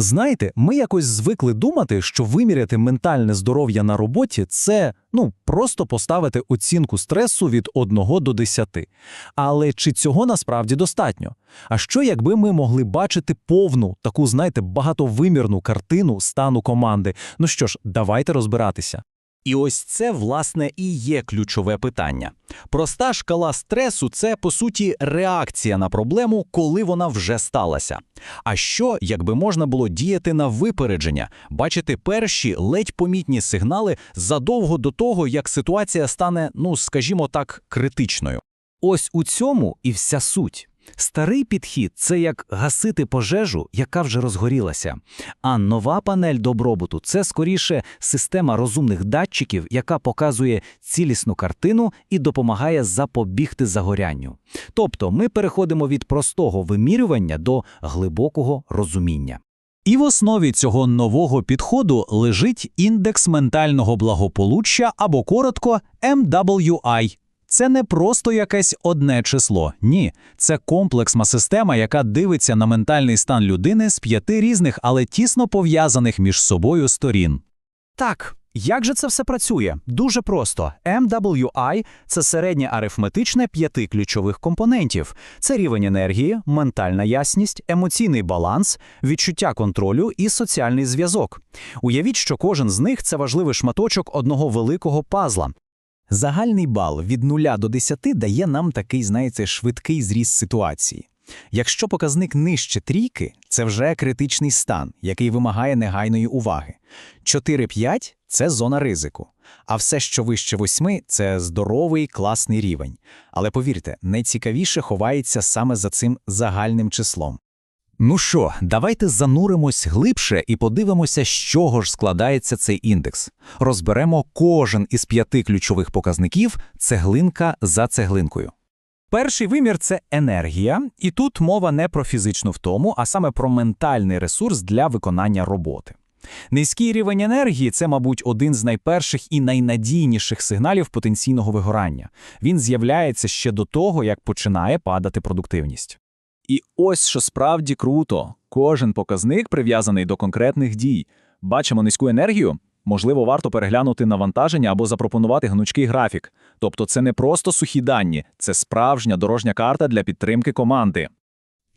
Знаєте, ми якось звикли думати, що виміряти ментальне здоров'я на роботі це ну просто поставити оцінку стресу від 1 до 10. Але чи цього насправді достатньо? А що якби ми могли бачити повну таку, знаєте, багатовимірну картину стану команди? Ну що ж, давайте розбиратися. І ось це, власне, і є ключове питання. Проста шкала стресу це, по суті, реакція на проблему, коли вона вже сталася. А що, якби можна було діяти на випередження, бачити перші ледь помітні сигнали задовго до того, як ситуація стане, ну скажімо так, критичною? Ось у цьому і вся суть. Старий підхід це як гасити пожежу, яка вже розгорілася. А нова панель добробуту це скоріше система розумних датчиків, яка показує цілісну картину і допомагає запобігти загорянню. Тобто ми переходимо від простого вимірювання до глибокого розуміння. І в основі цього нового підходу лежить індекс ментального благополуччя або коротко MWI. Це не просто якесь одне число. Ні, це комплексна система, яка дивиться на ментальний стан людини з п'яти різних, але тісно пов'язаних між собою сторін. Так, як же це все працює? Дуже просто. MWI – це середнє арифметичне п'яти ключових компонентів. Це рівень енергії, ментальна ясність, емоційний баланс, відчуття контролю і соціальний зв'язок. Уявіть, що кожен з них – це важливий шматочок одного великого пазла. Загальний бал від 0 до 10 дає нам такий, знаєте, швидкий зріз ситуації. Якщо показник нижче трійки, це вже критичний стан, який вимагає негайної уваги. 4-5 – це зона ризику. А все, що вище 8 – це здоровий, класний рівень. Але повірте, найцікавіше ховається саме за цим загальним числом. Ну що, давайте зануримось глибше і подивимося, з чого ж складається цей індекс. Розберемо кожен із п'яти ключових показників цеглинка за цеглинкою. Перший вимір – це енергія, і тут мова не про фізичну втому, а саме про ментальний ресурс для виконання роботи. Низький рівень енергії – це, мабуть, один з найперших і найнадійніших сигналів потенційного вигорання. Він з'являється ще до того, як починає падати продуктивність. І ось що справді круто. Кожен показник прив'язаний до конкретних дій. Бачимо низьку енергію? Можливо, варто переглянути навантаження або запропонувати гнучкий графік. Тобто це не просто сухі дані, це справжня дорожня карта для підтримки команди.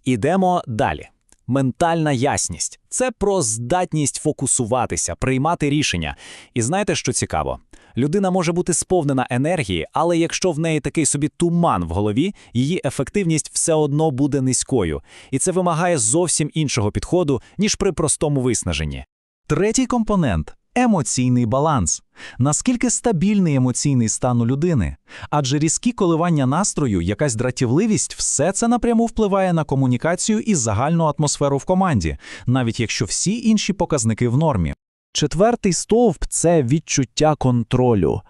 Ідемо далі. Ментальна ясність це про здатність фокусуватися, приймати рішення. І знаєте, що цікаво? Людина може бути сповнена енергії, але якщо в неї такий собі туман в голові, її ефективність все одно буде низькою. І це вимагає зовсім іншого підходу, ніж при простому виснаженні. Третій компонент емоційний баланс. Наскільки стабільний емоційний стан у людини? Адже різкі коливання настрою, якась дратівливість, все це напряму впливає на комунікацію і загальну атмосферу в команді, навіть якщо всі інші показники в нормі. Четвертий стовп це відчуття контролю.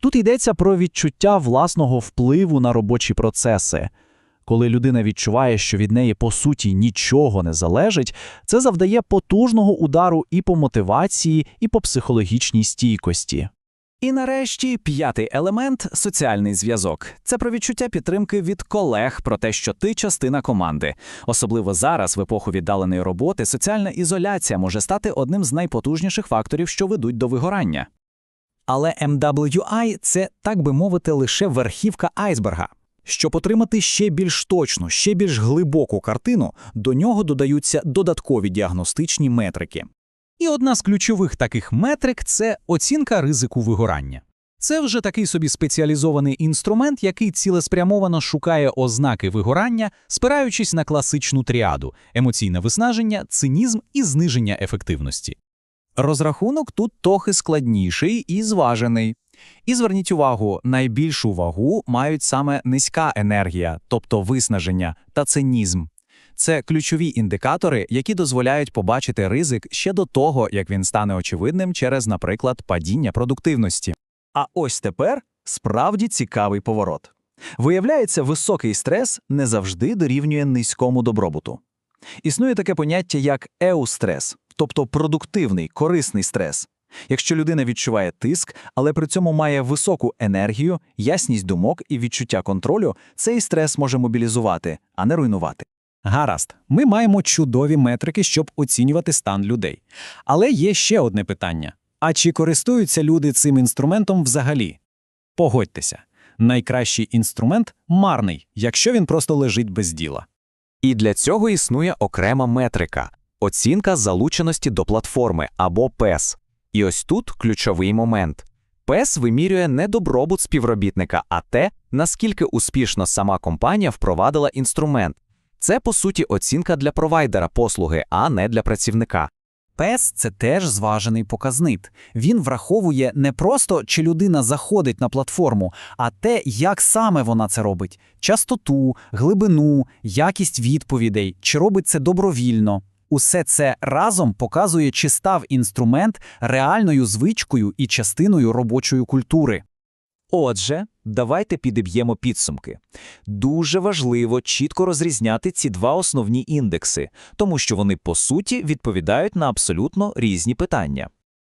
Тут йдеться про відчуття власного впливу на робочі процеси. Коли людина відчуває, що від неї по суті нічого не залежить, це завдає потужного удару і по мотивації, і по психологічній стійкості. І нарешті п'ятий елемент соціальний зв'язок. Це про відчуття підтримки від колег про те, що ти частина команди. Особливо зараз, в епоху віддаленої роботи, соціальна ізоляція може стати одним з найпотужніших факторів, що ведуть до вигорання. Але MWI – це, так би мовити, лише верхівка айсберга. Щоб отримати ще більш точну, ще більш глибоку картину, до нього додаються додаткові діагностичні метрики. І одна з ключових таких метрик це оцінка ризику вигорання. Це вже такий собі спеціалізований інструмент, який цілеспрямовано шукає ознаки вигорання, спираючись на класичну тріаду емоційне виснаження, цинізм і зниження ефективності. Розрахунок тут трохи складніший і зважений. І зверніть увагу, найбільшу вагу мають саме низька енергія, тобто виснаження та цинізм. Це ключові індикатори, які дозволяють побачити ризик ще до того, як він стане очевидним через, наприклад, падіння продуктивності. А ось тепер справді цікавий поворот. Виявляється, високий стрес не завжди дорівнює низькому добробуту. Існує таке поняття як еустрес, тобто продуктивний, корисний стрес. Якщо людина відчуває тиск, але при цьому має високу енергію, ясність думок і відчуття контролю, цей стрес може мобілізувати, а не руйнувати. Гаразд, ми маємо чудові метрики, щоб оцінювати стан людей. Але є ще одне питання: а чи користуються люди цим інструментом взагалі? Погодьтеся, найкращий інструмент марний, якщо він просто лежить без діла. І для цього існує окрема метрика – оцінка залученості до платформи або ПЕС. І ось тут ключовий момент. ПЕС вимірює не добробут співробітника, а те, наскільки успішно сама компанія впровадила інструмент. Це, по суті, оцінка для провайдера послуги, а не для працівника. ПЕС – це теж зважений показник. Він враховує не просто, чи людина заходить на платформу, а те, як саме вона це робить: частоту, глибину, якість відповідей, чи робить це добровільно. Усе це разом показує, чи став інструмент реальною звичкою і частиною робочої культури. Отже, давайте підіб'ємо підсумки. Дуже важливо чітко розрізняти ці два основні індекси, тому що вони, по суті, відповідають на абсолютно різні питання.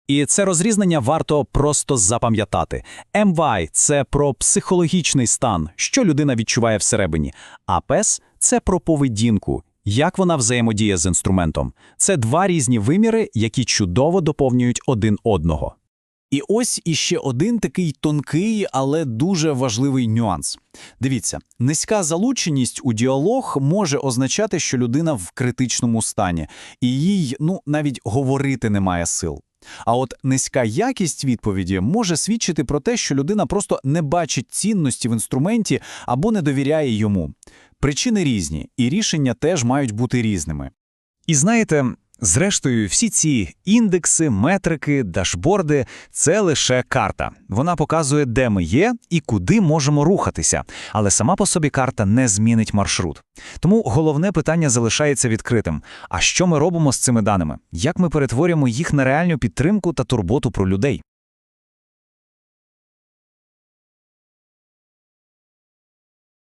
І це розрізнення варто просто запам'ятати. MY – це про психологічний стан, що людина відчуває всередині, а PES – це про поведінку, як вона взаємодіє з інструментом. Це два різні виміри, які чудово доповнюють один одного. І ось іще один такий тонкий, але дуже важливий нюанс. Дивіться, низька залученість у діалог може означати, що людина в критичному стані, і їй ну навіть говорити немає сил. А от низька якість відповіді може свідчити про те, що людина просто не бачить цінності в інструменті або не довіряє йому. Причини різні, і рішення теж мають бути різними. І знаєте, зрештою, всі ці індекси, метрики, дашборди це лише карта. Вона показує, де ми є і куди можемо рухатися. Але сама по собі карта не змінить маршрут. Тому головне питання залишається відкритим: а що ми робимо з цими даними? Як ми перетворюємо їх на реальну підтримку та турботу про людей?